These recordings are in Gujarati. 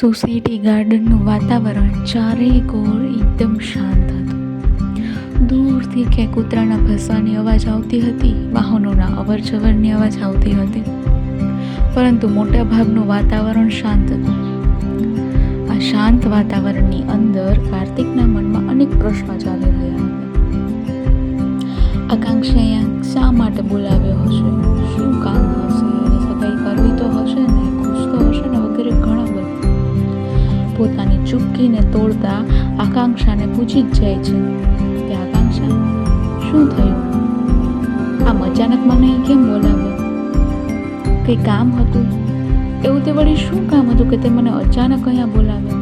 સોસાયટી ગાર્ડનનું વાતાવરણ ચારેય કોર એકદમ શાંત હતું. દૂરથી ક્યાંક કૂતરાના ભસવાની અવાજ આવતી હતી, વાહનોના અવર જવરની અવાજ આવતી હતી. પરંતુ મોટા ભાગનું વાતાવરણ શાંત હતું. આ શાંત વાતાવરણની અંદર કાર્તિકના મનમાં અનેક પ્રશ્નો ચાલી રહ્યા હતા. આકાંક્ષા અહીંયા શા માટે બોલાવ્યો હશે? શું કામ હશે? એની સગાઈ કરવી તો હશે ને? પોતાની ચૂપકીને તોડતા આકાંક્ષાને પૂછી જ જાય છે કે આકાંક્ષા, શું થયું? આમ અચાનક મને કેમ બોલાવ્યો? કંઈ કામ હતું? એવું તે વળી શું કામ હતું કે તે મને અચાનક અહીંયા બોલાવ્યો?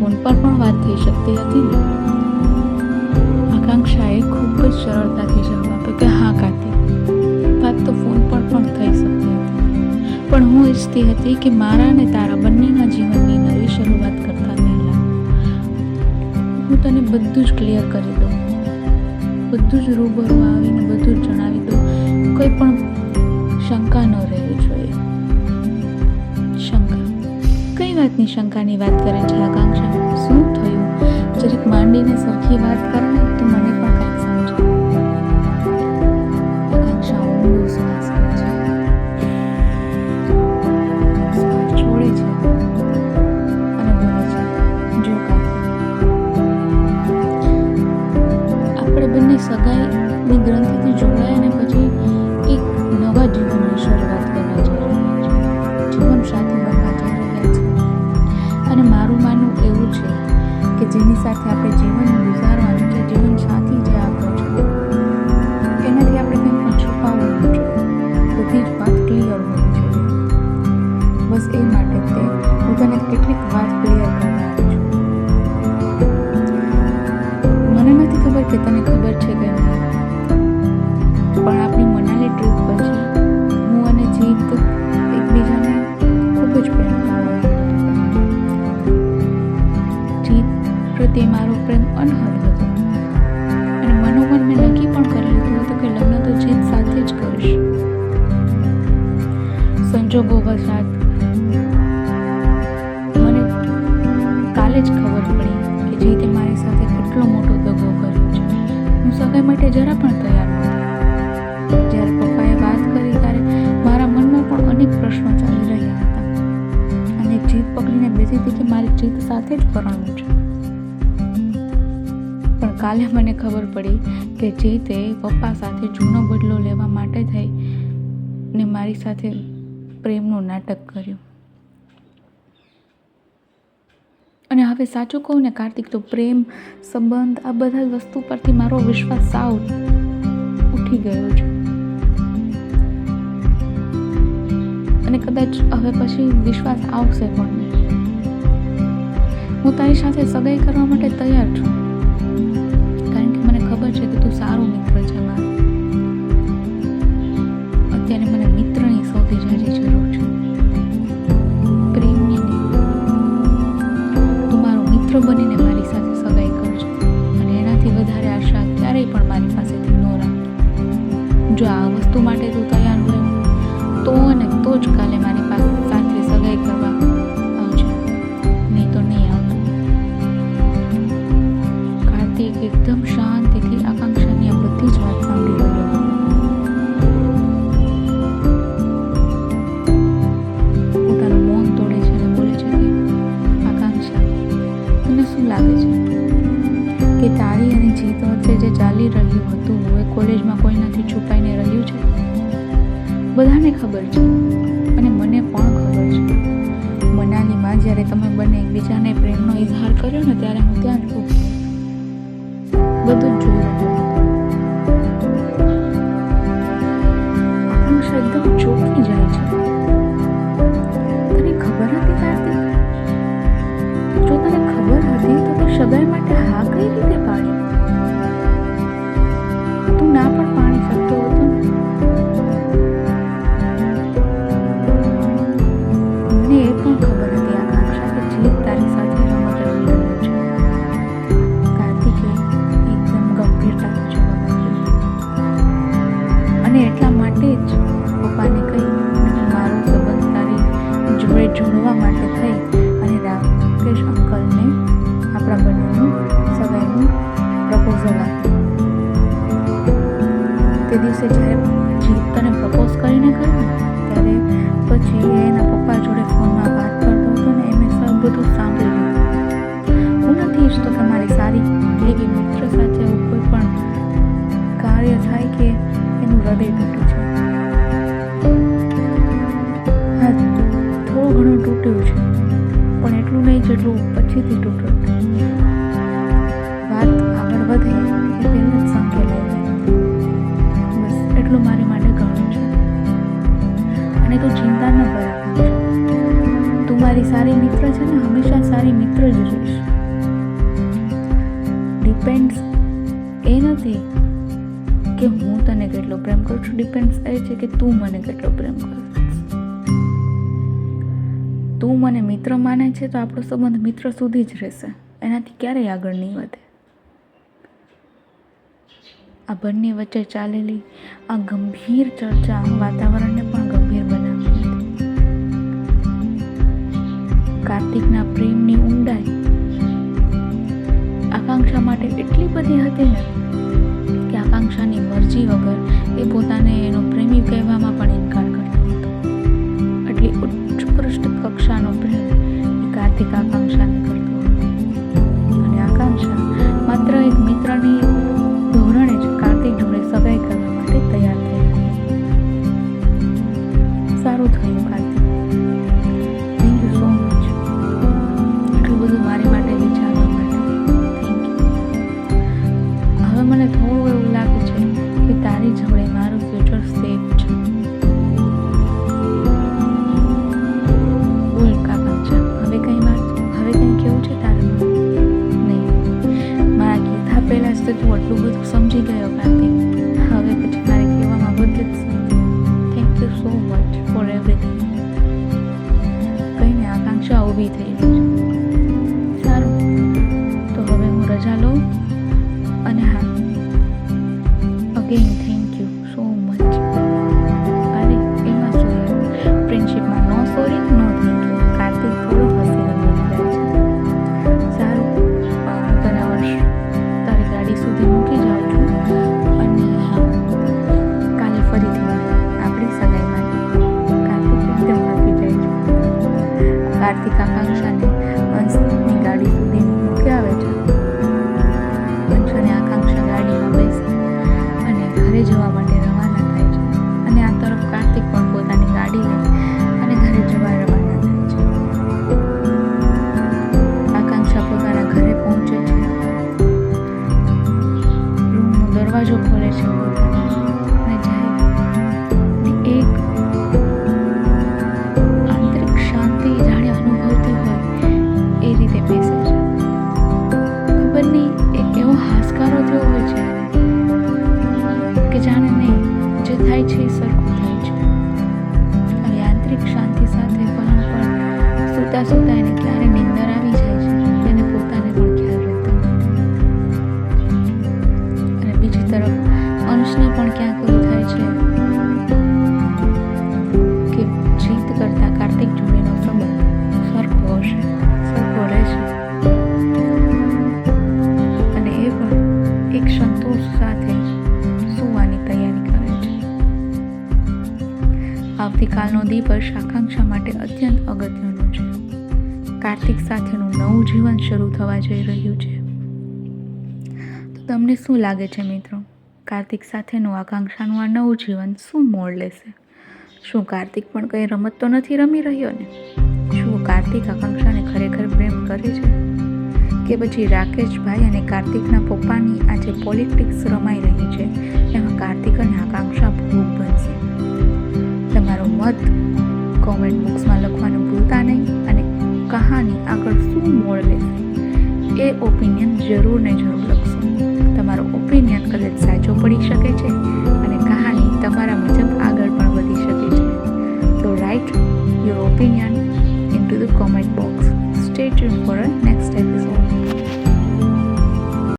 ફોન પર પણ વાત થઈ શકતી હતી ને? આકાંક્ષાએ ખૂબ જ સરળતાથી જવાબ આપ્યો કે હા, કાર્તિક. વાત તો ફોન પર પણ થઈ શકતી હતી. પણ હું ઈચ્છતી હતી કે મારા અને તારા બંનેના જીવનની શરૂઆત કરતા પહેલાં. હું તને બધું જ ક્લિયર કરી દઉં. બધું જ રૂબરૂ આવીને બધું જ જણાવી દઉં. કોઈ પણ શંકા ન રહેવી જોઈએ. શંકા. કઈ વાતની શંકાની વાત કરે છે, આકાંક્ષા? શું થયું? જરીક માંડીને સરખી વાત કરે ને મને આપણે બંને સગાઈની સંજોગો વસાત. મને કાલે જ ખબર પડી કે જીતે મારી સાથે કેટલો મોટો દગો કર્યો છે. હું સગાઈ માટે જરા પણ તૈયાર નહોતી જ્યારે પપ્પાએ વાત કરી ત્યારે મારા મનમાં પણ અનેક પ્રશ્નો ચાલી રહ્યા હતા. અને જીત પકડીને બેસી હતી કે મારી જીત સાથે જ કરવાનું છે. પણ કાલે મને ખબર પડી કે જીતે પપ્પા સાથે જૂનો બદલો લેવા માટે થઈ ને મારી સાથે પ્રેમનું નાટક કર્યું. અને હવે સાચું કહું ને કાર્તિક, તો પ્રેમ, સંબંધ, આ બધા વસ્તુ પરથી મારો વિશ્વાસ સાવ ઉઠી ગયો છે. અને કદાચ હવે પછી વિશ્વાસ આવશે પણ હું તારી સાથે સગાઈ કરવા માટે તૈયાર છું. કારણ કે મને ખબર છે કે તું સારો જ કાલે મારી પાસે સાથે સગાઈ કરવા આવજો. નહીં તો નહીં આવતો કાર્તિક એકદમ શાંતિથી આકાંક્ષાની આ બધી જ વાત સાંભળી રહ્યો તોડે છે અને બોલે છે આકાંક્ષા, તને શું લાગે છે? કે તારી અને જીત વચ્ચે જે ચાલી રહ્યું હતું, એ કોલેજમાં કોઈનાથી છુપાઈને રહ્યું છે? બધાને ખબર છે. ઇઝહાર કર્યો ને ત્યારે હું ત્યાં જ બધું જ જોઈ રહ્યો માટે જ પપ્પાને કહી મારો સંબંધ તારી જોડે જોડવા માટે થઈ અને રાકેશ અંકલને આપણા બંનેનું સગાઈનું પ્રપોઝલ આપ્યું. તે દિવસે જ્યારે જીત તને પ્રપોઝ કરીને કર્યું ત્યારે પછી એટલું પછીથી તૂટ્યું વાત આગળ વધે એ જાય બસ એટલું મારી માટે ઘણું છે. અને તું ચિંતા ન કર. તું મારી સારી મિત્ર છે ને, હંમેશા સારી મિત્ર જ રહીશ. ડિપેન્ડ્સ એ નથી કે હું તને કેટલો પ્રેમ કરું છું. ડિપેન્ડ્સ એ છે કે તું મને કેટલો પ્રેમ કરે. તું મને મિત્ર માને છે તો આપણો સંબંધ મિત્ર સુધી જ રહેશે. એનાથી ક્યારેય આગળ નહીં વધે. આ બંને વચ્ચે ચાલેલી આ ગંભીર ચર્ચા વાતાવરણને પણ ગંભીર બનાવી કાર્તિકના પ્રેમની ઊંડાઈ આકાંક્ષા માટે એટલી બધી હતી ને કે આકાંક્ષાની મરજી વગર એ પોતાને એનો પ્રેમી કહેવામાં પણ ઇનકાર કરતો હતો. એટલી ઉત્કૃષ્ટ કક્ષાનો પ્રેમ એક આર્થિક આકાંક્ષાને કરતો અને આકાંક્ષા માત્ર એક મિત્રની કીધા તો આટલું બધું સમજી ગયો કાર્તિક હવે પછી મારે કહેવામાં વધે જ thank you so much for everything કહીને આકાંક્ષા ઊભી થઈ ગઈ સારું. તો હવે હું રજા લઉં અને હા અગેન કાર્તિક આકાંક્ષાને જાણે નહીં, જે થાય છે એ સરખું થાય છે. અને આંતરિક શાંતિ સાથે પલંગ પર સૂતા સૂતા એને ક્યારે નિંદર આવી જાય છે, તેને પોતાને પણ ખ્યાલ રહેતો અને બીજી તરફ અંશને પણ ક્યાંક એવું થાય છે કે જીત કરતાં કાર્તિક જોડેનો સંબંધ સરખો હશે. આવતીકાલનો દિવસ આકાંક્ષા માટે અત્યંત અગત્યનો છે. કાર્તિક સાથેનું નવું જીવન શરૂ થવા જઈ રહ્યું છે. તો તમને શું લાગે છે મિત્રો? કાર્તિક સાથેનું આકાંક્ષાનું આ નવું જીવન શું મોડ લેશે? શું કાર્તિક પણ કંઈ રમત તો નથી રમી રહ્યો ને? શું કાર્તિક આકાંક્ષાને ખરેખર પ્રેમ કરે છે? કે પછી રાકેશભાઈ અને કાર્તિકના પપ્પાની આજે પોલિટિક્સ રમાઈ રહી છે, એમાં કાર્તિક અને આકાંક્ષા ભોગ બનશે. તમારો મત કોમેન્ટ બોક્સમાં લખવાનું ભૂલતા નહીં અને કહાની આગળ શું મોડ લેશે એ ઓપિનિયન જરૂર ને જરૂર લખશો. તમારો ઓપિનિયન કદાચ સાચો પડી શકે છે અને કહાની તમારા મુજબ આગળ પણ વધી શકે છે. તો write your opinion into the comment box stay tune for next episode